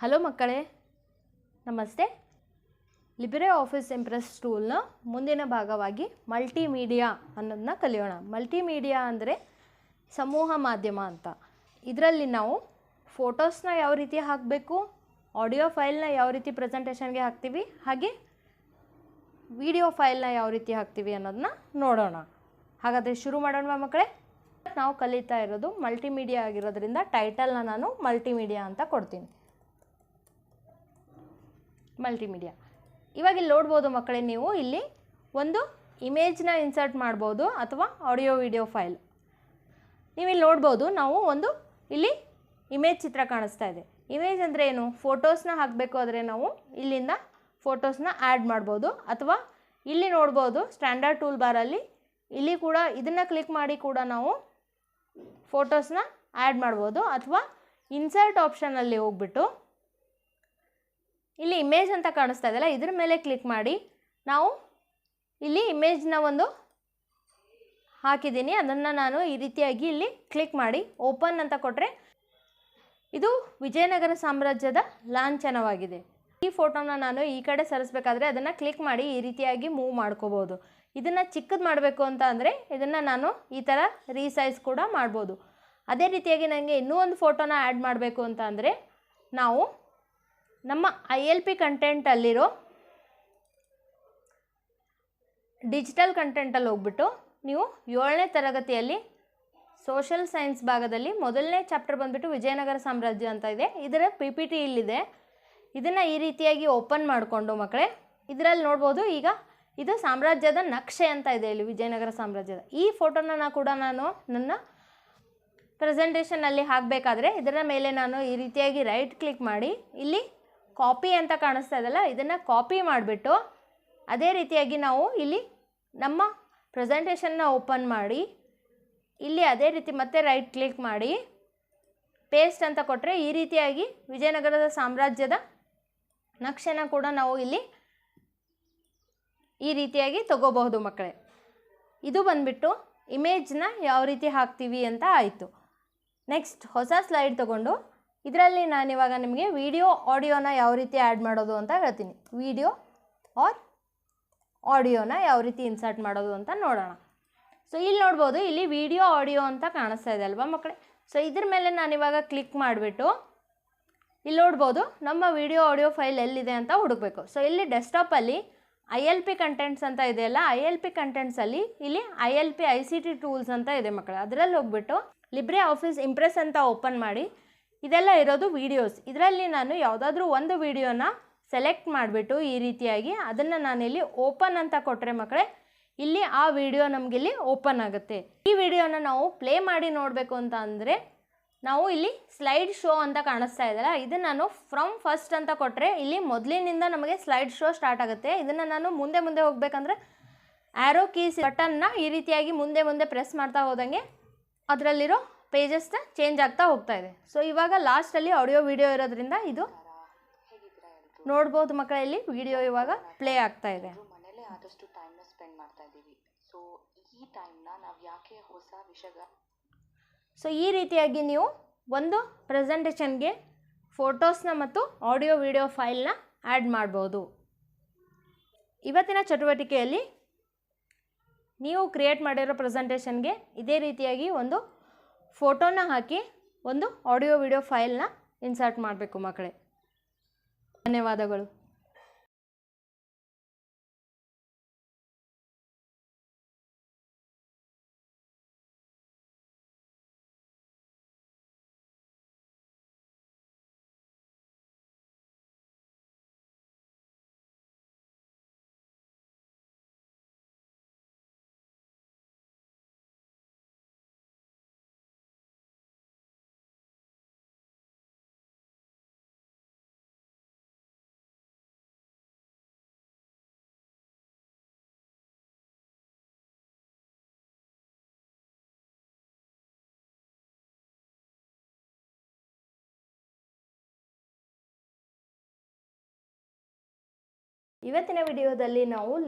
Hello ಮಕ್ಕಳೇ, ನಮಸ್ತೆ. Libre office Impress ಟೂಲ್ನ ಮುಂದಿನ ಭಾಗವಾಗಿ ಮಲ್ಟಿಮೀಡಿಯಾ ಅನ್ನೋದನ್ನ ಕಲಿಯೋಣ. ಮಲ್ಟಿಮೀಡಿಯಾ ಅಂದರೆ ಸಮೂಹ ಮಾಧ್ಯಮ ಅಂತ. ಇದರಲ್ಲಿ ನಾವು ಫೋಟೋಸ್ನ ಯಾವ ರೀತಿ ಹಾಕಬೇಕು, ಆಡಿಯೋ ಫೈಲ್ನ ಯಾವ ರೀತಿ ಪ್ರೆಸೆಂಟೇಷನ್ಗೆ ಹಾಕ್ತೀವಿ, ಹಾಗೆ ವಿಡಿಯೋ ಫೈಲ್ನ ಯಾವ ರೀತಿ ಹಾಕ್ತೀವಿ ಅನ್ನೋದನ್ನ ನೋಡೋಣ. ಹಾಗಾದರೆ ಶುರು ಮಾಡೋಣ ಮಕ್ಕಳೇ? ನಾವು ಕಲಿತಾ ಇರೋದು ಮಲ್ಟಿಮೀಡಿಯಾ ಆಗಿರೋದ್ರಿಂದ ಟೈಟಲ್ನ ನಾನು ಮಲ್ಟಿಮೀಡಿಯಾ ಅಂತ ಕೊಡ್ತೀನಿ. ಮಲ್ಟಿಮೀಡಿಯಾ ಇವಾಗ ಇಲ್ಲಿ ನೋಡ್ಬೋದು ಮಕ್ಕಳೇ ನೀವು, ಇಲ್ಲಿ ಒಂದು ಇಮೇಜ್ನ ಇನ್ಸರ್ಟ್ ಮಾಡ್ಬೋದು ಅಥವಾ ಆಡಿಯೋ ವಿಡಿಯೋ ಫೈಲ್ ನೀವು ಇಲ್ಲಿ ನೋಡ್ಬೋದು, ನಾವು ಒಂದು ಇಲ್ಲಿ ಇಮೇಜ್ ಚಿತ್ರ ಕಾಣಿಸ್ತಾ ಇದೆ. ಇಮೇಜ್ ಅಂದರೆ ಏನು? ಫೋಟೋಸ್ನ ಹಾಕಬೇಕು ಆದರೆ ನಾವು ಇಲ್ಲಿಂದ ಫೋಟೋಸ್ನ ಆ್ಯಡ್ ಮಾಡ್ಬೋದು. ಅಥವಾ ಇಲ್ಲಿ ನೋಡ್ಬೋದು ಸ್ಟ್ಯಾಂಡರ್ಡ್ ಟೂಲ್ ಬಾರಲ್ಲಿ ಇಲ್ಲಿ ಕೂಡ ಇದನ್ನು ಕ್ಲಿಕ್ ಮಾಡಿ ಕೂಡ ನಾವು ಫೋಟೋಸ್ನ ಆ್ಯಡ್ ಮಾಡ್ಬೋದು. ಅಥವಾ ಇನ್ಸರ್ಟ್ ಆಪ್ಷನಲ್ಲಿ ಹೋಗ್ಬಿಟ್ಟು ಇಲ್ಲಿ ಇಮೇಜ್ ಅಂತ ಕಾಣಿಸ್ತಾ ಇದೆಯಲ್ಲ, ಇದ್ರ ಮೇಲೆ ಕ್ಲಿಕ್ ಮಾಡಿ. ನಾವು ಇಲ್ಲಿ ಇಮೇಜ್ನ ಒಂದು ಹಾಕಿದ್ದೀನಿ. ಅದನ್ನು ನಾನು ಈ ರೀತಿಯಾಗಿ ಇಲ್ಲಿ ಕ್ಲಿಕ್ ಮಾಡಿ. ಓಪನ್ ಅಂತ ಕೊಟ್ಟರೆ ಇದು ವಿಜಯನಗರ ಸಾಮ್ರಾಜ್ಯದ ಲಾಂಛನವಾಗಿದೆ. ಈ ಫೋಟೋನ ನಾನು ಈ ಕಡೆ ಸರಿಸ್ಬೇಕಾದ್ರೆ ಅದನ್ನು ಕ್ಲಿಕ್ ಮಾಡಿ ಈ ರೀತಿಯಾಗಿ ಮೂವ್ ಮಾಡ್ಕೋಬೋದು ಇದನ್ನು ಚಿಕ್ಕದು ಮಾಡಬೇಕು ಅಂತ ಅಂದರೆ ಇದನ್ನು ನಾನು ಈ ಥರ ರೀಸೈಸ್ ಕೂಡ ಮಾಡ್ಬೋದು. ಅದೇ ರೀತಿಯಾಗಿ ನನಗೆ ಇನ್ನೂ ಒಂದು ಫೋಟೋನ ಆ್ಯಡ್ ಮಾಡಬೇಕು ಅಂತ ನಾವು ನಮ್ಮ ಐ ಎಲ್ ಪಿ ಕಂಟೆಂಟಲ್ಲಿರೋ ಡಿಜಿಟಲ್ ಕಂಟೆಂಟಲ್ಲಿ ಹೋಗ್ಬಿಟ್ಟು ನೀವು ಏಳನೇ ತರಗತಿಯಲ್ಲಿ ಸೋಷಲ್ ಸೈನ್ಸ್ ಭಾಗದಲ್ಲಿ ಮೊದಲನೇ ಚಾಪ್ಟರ್ ಬಂದುಬಿಟ್ಟು ವಿಜಯನಗರ ಸಾಮ್ರಾಜ್ಯ ಅಂತ ಇದೆ. ಇದರ ಪಿ ಪಿ ಟಿ ಇಲ್ಲಿದೆ. ಇದನ್ನು ಈ ರೀತಿಯಾಗಿ ಓಪನ್ ಮಾಡಿಕೊಂಡು ಮಕ್ಕಳೇ, ಇದರಲ್ಲಿ ನೋಡ್ಬೋದು ಈಗ ಇದು ಸಾಮ್ರಾಜ್ಯದ ನಕ್ಷೆ ಅಂತ ಇದೆ ಇಲ್ಲಿ ವಿಜಯನಗರ ಸಾಮ್ರಾಜ್ಯದ. ಈ ಫೋಟೋನ ಕೂಡ ನಾನು ನನ್ನ ಪ್ರೆಸೆಂಟೇಷನಲ್ಲಿ ಹಾಕಬೇಕಾದ್ರೆ ಇದರ ಮೇಲೆ ನಾನು ಈ ರೀತಿಯಾಗಿ ರೈಟ್ ಕ್ಲಿಕ್ ಮಾಡಿ ಇಲ್ಲಿ ಕಾಪಿ ಅಂತ ಕಾಣಿಸ್ತಾ ಇದೆಯಲ್ಲ, ಇದನ್ನು ಕಾಪಿ ಮಾಡಿಬಿಟ್ಟು ಅದೇ ರೀತಿಯಾಗಿ ನಾವು ಇಲ್ಲಿ ನಮ್ಮ ಪ್ರೆಸೆಂಟೇಷನ್ನ ಓಪನ್ ಮಾಡಿ, ಇಲ್ಲಿ ಅದೇ ರೀತಿ ಮತ್ತೆ ರೈಟ್ ಕ್ಲಿಕ್ ಮಾಡಿ ಪೇಸ್ಟ್ ಅಂತ ಕೊಟ್ಟರೆ ಈ ರೀತಿಯಾಗಿ ವಿಜಯನಗರದ ಸಾಮ್ರಾಜ್ಯದ ನಕ್ಷೆನ ಕೂಡ ನಾವು ಇಲ್ಲಿ ಈ ರೀತಿಯಾಗಿ ತಗೋಬಹುದು ಮಕ್ಕಳೇ. ಇದು ಬಂದ್ಬಿಟ್ಟು ಇಮೇಜ್ನ ಯಾವ ರೀತಿ ಹಾಕ್ತೀವಿ ಅಂತ ಆಯಿತು. ನೆಕ್ಸ್ಟ್ ಹೊಸ ಸ್ಲೈಡ್ ತಗೊಂಡು ಇದರಲ್ಲಿ ನಾನಿವಾಗ ನಿಮಗೆ ವಿಡಿಯೋ ಆಡಿಯೋನ ಯಾವ ರೀತಿ ಆ್ಯಡ್ ಮಾಡೋದು ಅಂತ ಹೇಳ್ತೀನಿ. ವಿಡಿಯೋ ಆರ್ ಆಡಿಯೋನ ಯಾವ ರೀತಿ ಇನ್ಸರ್ಟ್ ಮಾಡೋದು ಅಂತ ನೋಡೋಣ. ಸೊ ಇಲ್ಲಿ ನೋಡ್ಬೋದು, ಇಲ್ಲಿ ವಿಡಿಯೋ ಆಡಿಯೋ ಅಂತ ಕಾಣಿಸ್ತಾ ಇದೆ ಅಲ್ವಾ ಮಕ್ಕಳೇ? ಸೊ ಇದ್ರ ಮೇಲೆ ನಾನಿವಾಗ ಕ್ಲಿಕ್ ಮಾಡಿಬಿಟ್ಟು, ಇಲ್ಲಿ ನೋಡ್ಬೋದು, ನಮ್ಮ ವಿಡಿಯೋ ಆಡಿಯೋ ಫೈಲ್ ಎಲ್ಲಿದೆ ಅಂತ ಹುಡುಕಬೇಕು. ಸೊ ಇಲ್ಲಿ ಡೆಸ್ಕ್ಟಾಪಲ್ಲಿ ಐ ಎಲ್ ಪಿ ಕಂಟೆಂಟ್ಸ್ ಅಂತ ಇದೆಯಲ್ಲ ಐ ಎಲ್ ಪಿ ಕಂಟೆಂಟ್ಸಲ್ಲಿ ಇಲ್ಲಿ I L P I C T tools ಅಂತ ಇದೆ ಮಕ್ಕಳು. ಅದರಲ್ಲಿ ಹೋಗ್ಬಿಟ್ಟು ಲಿಬ್ರೆ ಆಫೀಸ್ ಇಂಪ್ರೆಸ್ ಅಂತ ಓಪನ್ ಮಾಡಿ ಇದೆಲ್ಲ ಇರೋದು ವೀಡಿಯೋಸ್ ಇದರಲ್ಲಿ ನಾನು ಯಾವುದಾದ್ರೂ ಒಂದು ವಿಡಿಯೋನ ಸೆಲೆಕ್ಟ್ ಮಾಡಿಬಿಟ್ಟು ಈ ರೀತಿಯಾಗಿ ಅದನ್ನು ನಾನಿಲ್ಲಿ ಓಪನ್ ಅಂತ ಕೊಟ್ಟರೆ ಮಕ್ಕಳೇ ಇಲ್ಲಿ ಆ ವಿಡಿಯೋ ನಮಗಿಲ್ಲಿ ಓಪನ್ ಆಗುತ್ತೆ. ಈ ವಿಡಿಯೋನ ನಾವು ಪ್ಲೇ ಮಾಡಿ ನೋಡಬೇಕು ಅಂತ ಅಂದರೆ, ನಾವು ಇಲ್ಲಿ ಸ್ಲೈಡ್ ಶೋ ಅಂತ ಕಾಣಿಸ್ತಾ ಇದೆಯಲ್ಲ, ಇದನ್ನು ನಾನು ಫ್ರಮ್ ಫಸ್ಟ್ ಅಂತ ಕೊಟ್ಟರೆ ಇಲ್ಲಿ ಮೊದಲಿನಿಂದ ನಮಗೆ ಸ್ಲೈಡ್ ಶೋ ಸ್ಟಾರ್ಟ್ ಆಗುತ್ತೆ. ಇದನ್ನು ನಾನು ಮುಂದೆ ಮುಂದೆ ಹೋಗ್ಬೇಕಂದ್ರೆ ಆ್ಯರೋ ಕೀಸ್ ಬಟನ್ನ ಈ ರೀತಿಯಾಗಿ ಮುಂದೆ ಮುಂದೆ ಪ್ರೆಸ್ ಮಾಡ್ತಾ ಹೋದಂಗೆ, ಅದರಲ್ಲಿರೋ ಪೇಜಸ್ನ ಚೇಂಜ್ ಆಗ್ತಾ ಹೋಗ್ತಾ ಇದೆ. ಸೊ ಇವಾಗ ಲಾಸ್ಟಲ್ಲಿ ಆಡಿಯೋ ವಿಡಿಯೋ ಇರೋದ್ರಿಂದ ಇದು ನೋಡ್ಬೋದು ಮಕ್ಕಳಲ್ಲಿ ವಿಡಿಯೋ ಇವಾಗ ಪ್ಲೇ ಆಗ್ತಾ ಇದೆ. ಮನೇಲೇ ಆದಷ್ಟು ಟೈಮ್ನ ಸ್ಪೆಂಡ್ ಮಾಡ್ತಾ ಇದ್ದೀವಿ. ಸೊ ಈ ಟೈಮ್ನ ನಾವು ಯಾಕೆ ಹೊಸ ವಿಷಯ ಸೊ ಈ ರೀತಿಯಾಗಿ ನೀವು ಒಂದು ಪ್ರೆಸೆಂಟೇಷನ್ಗೆ ಫೋಟೋಸ್ನ ಮತ್ತು ಆಡಿಯೋ ವಿಡಿಯೋ ಫೈಲ್ನ ಆ್ಯಡ್ ಮಾಡ್ಬೋದು. ಇವತ್ತಿನ ಚಟುವಟಿಕೆಯಲ್ಲಿ ನೀವು ಕ್ರಿಯೇಟ್ ಮಾಡಿರೋ ಪ್ರೆಸೆಂಟೇಷನ್ಗೆ ಇದೇ ರೀತಿಯಾಗಿ ಒಂದು ಫೋಟೋನ ಹಾಕಿ ಒಂದು ಆಡಿಯೋ ವಿಡಿಯೋ ಫೈಲ್ನ ಇನ್ಸರ್ಟ್ ಮಾಡಬೇಕು ಮಕ್ಕಳೇ. ಧನ್ಯವಾದಗಳು. ಇವತ್ತಿನ ವಿಡಿಯೋದಲ್ಲಿ ನಾವು